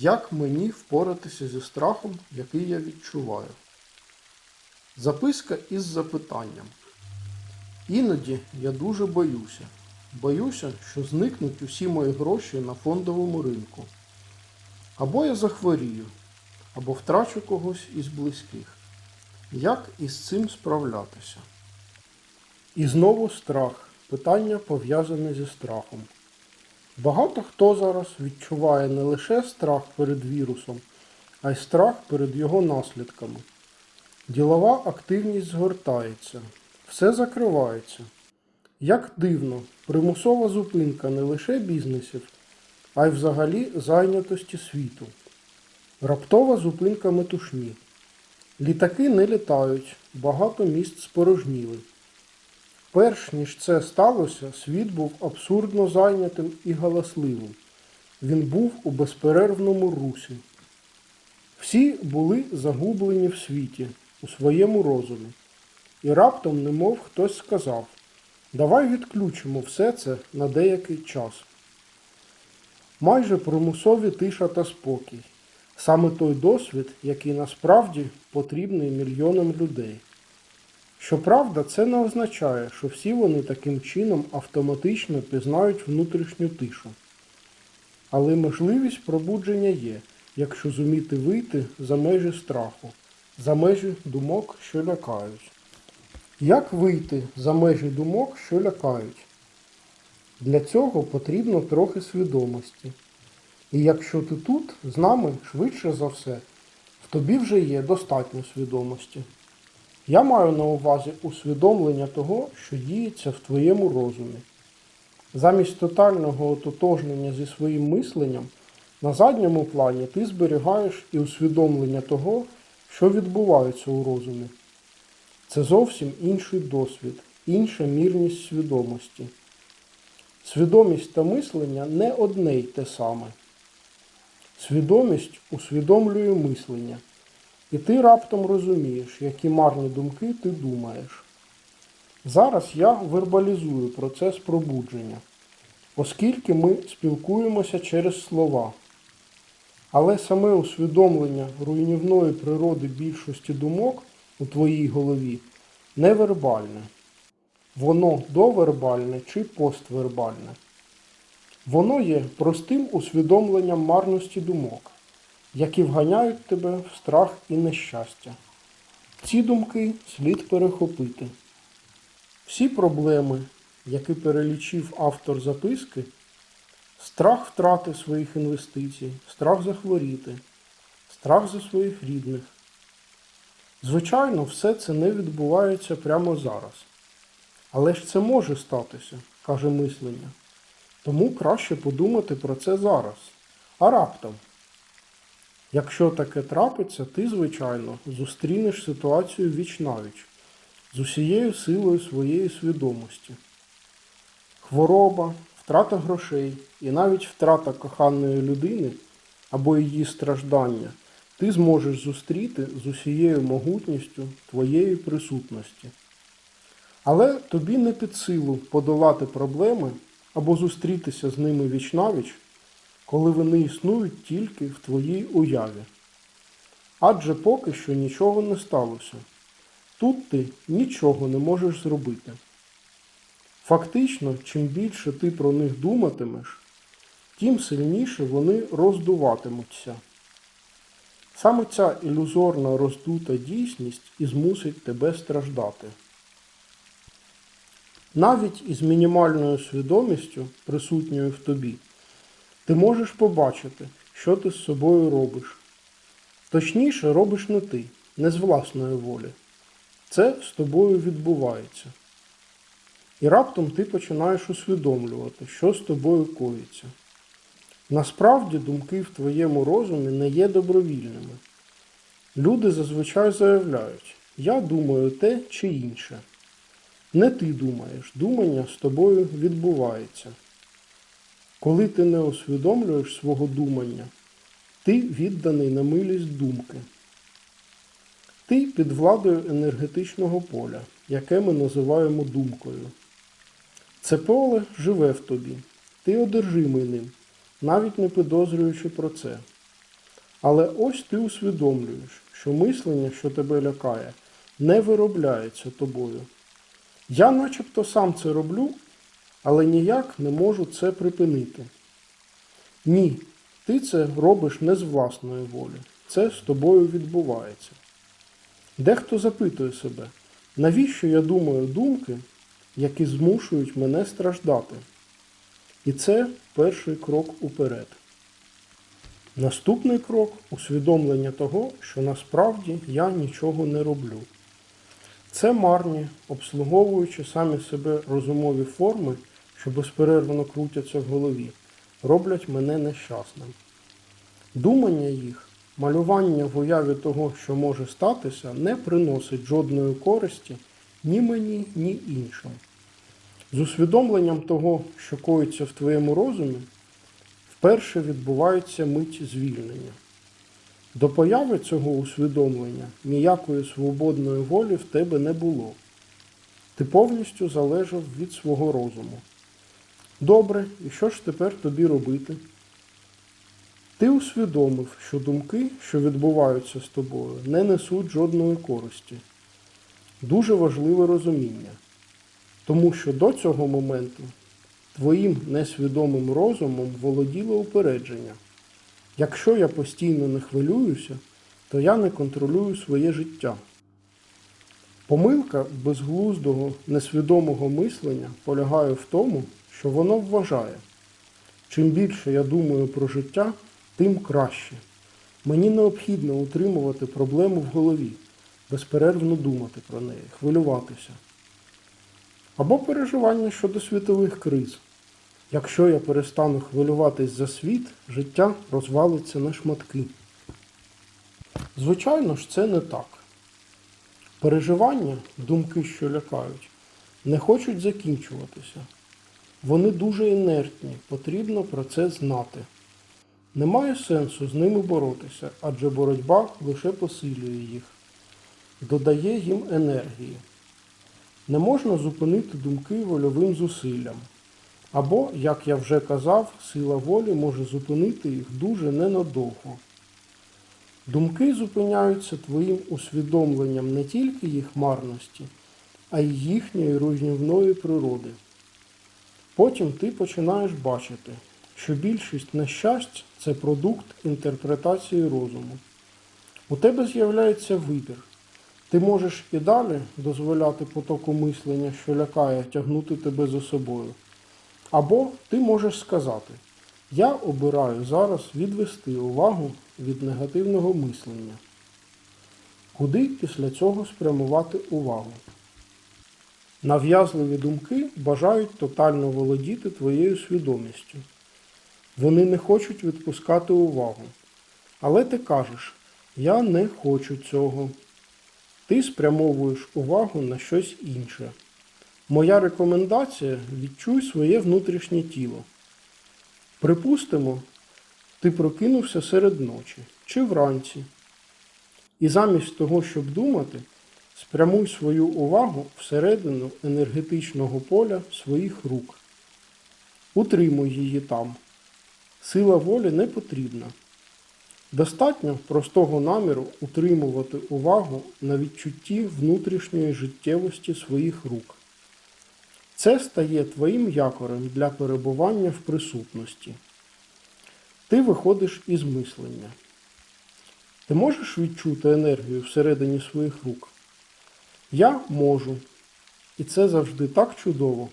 Як мені впоратися зі страхом, який я відчуваю? Записка із запитанням. Іноді я дуже боюся. Боюся, що зникнуть усі мої гроші на фондовому ринку. Або я захворію, або втрачу когось із близьких. Як із цим справлятися? І знову страх. Питання пов'язане зі страхом. Багато хто зараз відчуває не лише страх перед вірусом, а й страх перед його наслідками. Ділова активність згортається, все закривається. Як дивно, примусова зупинка не лише бізнесів, а й взагалі зайнятості світу. Раптова зупинка метушні. Літаки не літають, багато місць спорожніли. Перш ніж це сталося, світ був абсурдно зайнятим і галасливим. Він був у безперервному русі. Всі були загублені в світі, у своєму розумі. І раптом, немов хтось сказав, давай відключимо все це на деякий час. Майже примусові тиша та спокій. Саме той досвід, який насправді потрібний мільйонам людей. Щоправда, це не означає, що всі вони таким чином автоматично пізнають внутрішню тишу. Але можливість пробудження є, якщо зуміти вийти за межі страху, за межі думок, що лякають. Як вийти за межі думок, що лякають? Для цього потрібно трохи свідомості. І якщо ти тут з нами, швидше за все, в тобі вже є достатньо свідомості. Я маю на увазі усвідомлення того, що діється в твоєму розумі. Замість тотального ототожнення зі своїм мисленням, на задньому плані ти зберігаєш і усвідомлення того, що відбувається у розумі. Це зовсім інший досвід, інша мірність свідомості. Свідомість та мислення не одне й те саме. Свідомість усвідомлює мислення. І ти раптом розумієш, які марні думки ти думаєш. Зараз я вербалізую процес пробудження, оскільки ми спілкуємося через слова. Але саме усвідомлення руйнівної природи більшості думок у твоїй голові невербальне. Воно довербальне чи поствербальне. Воно є простим усвідомленням марності думок які вганяють тебе в страх і нещастя. Ці думки слід перехопити. Всі проблеми, які перелічив автор записки, страх втрати своїх інвестицій, страх захворіти, страх за своїх рідних. Звичайно, все це не відбувається прямо зараз. Але ж це може статися, каже мислення. Тому краще подумати про це зараз. А раптом. Якщо таке трапиться, ти, звичайно, зустрінеш ситуацію віч-навіч з усією силою своєї свідомості. Хвороба, втрата грошей і навіть втрата коханої людини або її страждання ти зможеш зустріти з усією могутністю твоєї присутності. Але тобі не під силу подолати проблеми або зустрітися з ними віч-навіч коли вони існують тільки в твоїй уяві. Адже поки що нічого не сталося. Тут ти нічого не можеш зробити. Фактично, чим більше ти про них думатимеш, тим сильніше вони роздуватимуться. Саме ця ілюзорна роздута дійсність і змусить тебе страждати. Навіть із мінімальною свідомістю, присутньою в тобі, ти можеш побачити, що ти з собою робиш. Точніше, робиш не ти, не з власної волі. Це з тобою відбувається. І раптом ти починаєш усвідомлювати, що з тобою коїться. Насправді думки в твоєму розумі не є добровільними. Люди зазвичай заявляють, я думаю те чи інше. Не ти думаєш, думання з тобою відбувається. Коли ти не усвідомлюєш свого думання, ти відданий на милість думки. Ти під владою енергетичного поля, яке ми називаємо думкою. Це поле живе в тобі, ти одержимий ним, навіть не підозрюючи про це. Але ось ти усвідомлюєш, що мислення, що тебе лякає, не виробляється тобою. Я начебто сам це роблю, але ніяк не можу це припинити. Ні, ти це робиш не з власної волі. Це з тобою відбувається. Дехто запитує себе, навіщо я думаю думки, які змушують мене страждати? І це перший крок уперед. Наступний крок усвідомлення того, що насправді я нічого не роблю. Це марні, обслуговуючи самі себе розумові форми, що безперервно крутяться в голові, роблять мене нещасним. Думання їх, малювання в уяві того, що може статися, не приносить жодної користі ні мені, ні іншим. З усвідомленням того, що коїться в твоєму розумі, вперше відбувається мить звільнення. До появи цього усвідомлення ніякої свободної волі в тебе не було. Ти повністю залежав від свого розуму. Добре, і що ж тепер тобі робити? Ти усвідомив, що думки, що відбуваються з тобою, не несуть жодної користі. Дуже важливе розуміння. Тому що до цього моменту твоїм несвідомим розумом володіло упередження. Якщо я постійно не хвилююся, то я не контролюю своє життя. Помилка безглуздого, несвідомого мислення полягає в тому, що воно вважає, чим більше я думаю про життя, тим краще. Мені необхідно утримувати проблему в голові, безперервно думати про неї, хвилюватися. Або переживання щодо світових криз. Якщо я перестану хвилюватись за світ, життя розвалиться на шматки. Звичайно ж, це не так. Переживання, думки, що лякають, не хочуть закінчуватися. Вони дуже інертні, потрібно про це знати. Немає сенсу з ними боротися, адже боротьба лише посилює їх, додає їм енергії. Не можна зупинити думки вольовим зусиллям. Або, як я вже казав, сила волі може зупинити їх дуже ненадовго. Думки зупиняються твоїм усвідомленням не тільки їх марності, а й їхньої руйнівної природи. Потім ти починаєш бачити, що більшість нещасть це продукт інтерпретації розуму. У тебе з'являється вибір. Ти можеш і далі дозволяти потоку мислення, що лякає, тягнути тебе за собою. Або ти можеш сказати, я обираю зараз відвести увагу від негативного мислення. Куди після цього спрямувати увагу? Нав'язливі думки бажають тотально володіти твоєю свідомістю. Вони не хочуть відпускати увагу. Але ти кажеш, я не хочу цього. Ти спрямовуєш увагу на щось інше. Моя рекомендація відчуй своє внутрішнє тіло. Припустимо, ти прокинувся серед ночі чи вранці. І замість того, щоб думати, спрямуй свою увагу всередину енергетичного поля своїх рук. Утримуй її там. Сила волі не потрібна. Достатньо простого наміру утримувати увагу на відчутті внутрішньої життєвості своїх рук. Це стає твоїм якорем для перебування в присутності. Ти виходиш із мислення. Ти можеш відчути енергію всередині своїх рук? Я можу. І це завжди так чудово.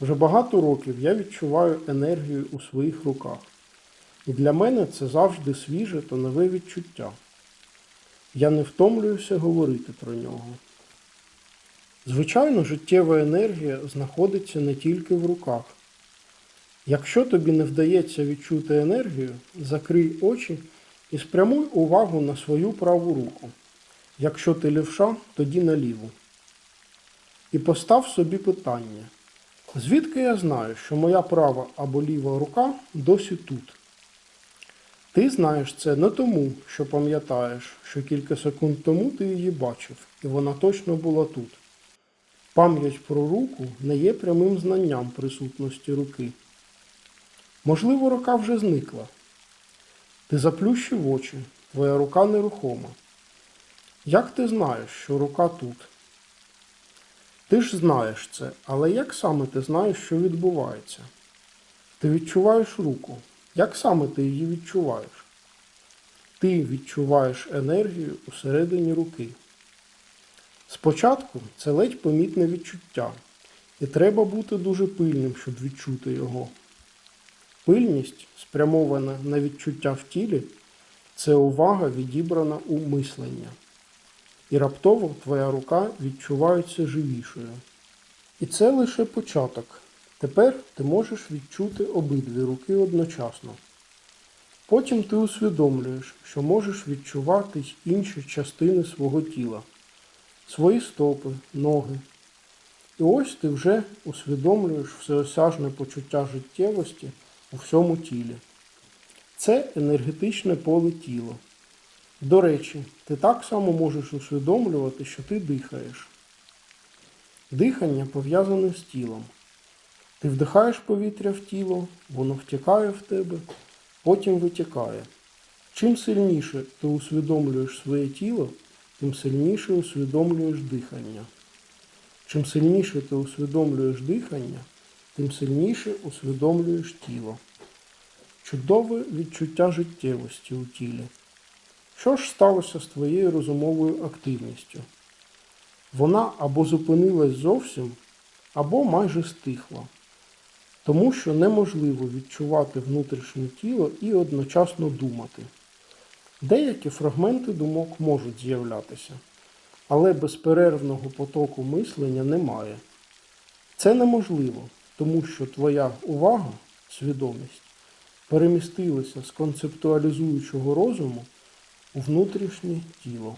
Вже багато років я відчуваю енергію у своїх руках. І для мене це завжди свіже та нове відчуття. Я не втомлююся говорити про нього. Звичайно, життєва енергія знаходиться не тільки в руках. Якщо тобі не вдається відчути енергію, закрий очі і спрямуй увагу на свою праву руку. Якщо ти лівша, тоді на ліву. І постав собі питання, звідки я знаю, що моя права або ліва рука досі тут? Ти знаєш це не тому, що пам'ятаєш, що кілька секунд тому ти її бачив, і вона точно була тут. Пам'ять про руку не є прямим знанням присутності руки. Можливо, рука вже зникла. Ти заплющив очі, твоя рука нерухома. Як ти знаєш, що рука тут? Ти ж знаєш це, але як саме ти знаєш, що відбувається? Ти відчуваєш руку. Як саме ти її відчуваєш? Ти відчуваєш енергію усередині руки. Спочатку це ледь помітне відчуття, і треба бути дуже пильним, щоб відчути його. Пильність, спрямована на відчуття в тілі, це увага відібрана у мислення. І раптово твоя рука відчувається живішою. І це лише початок. Тепер ти можеш відчути обидві руки одночасно. Потім ти усвідомлюєш, що можеш відчувати інші частини свого тіла, свої стопи, ноги. І ось ти вже усвідомлюєш всеосяжне почуття життєвості у всьому тілі. Це енергетичне поле тіла. До речі, ти так само можеш усвідомлювати, що ти дихаєш. Дихання пов'язане з тілом. Ти вдихаєш повітря в тіло, воно втікає в тебе, потім витікає. Чим сильніше ти усвідомлюєш своє тіло, тим сильніше усвідомлюєш дихання. Чим сильніше ти усвідомлюєш дихання, тим сильніше усвідомлюєш тіло. Чудове відчуття життєвості у тілі. Що ж сталося з твоєю розумовою активністю? Вона або зупинилась зовсім, або майже стихла, тому що неможливо відчувати внутрішнє тіло і одночасно думати. Деякі фрагменти думок можуть з'являтися, але безперервного потоку мислення немає. Це неможливо, тому що твоя увага, свідомість, перемістилася з концептуалізуючого розуму у внутрішнє тіло.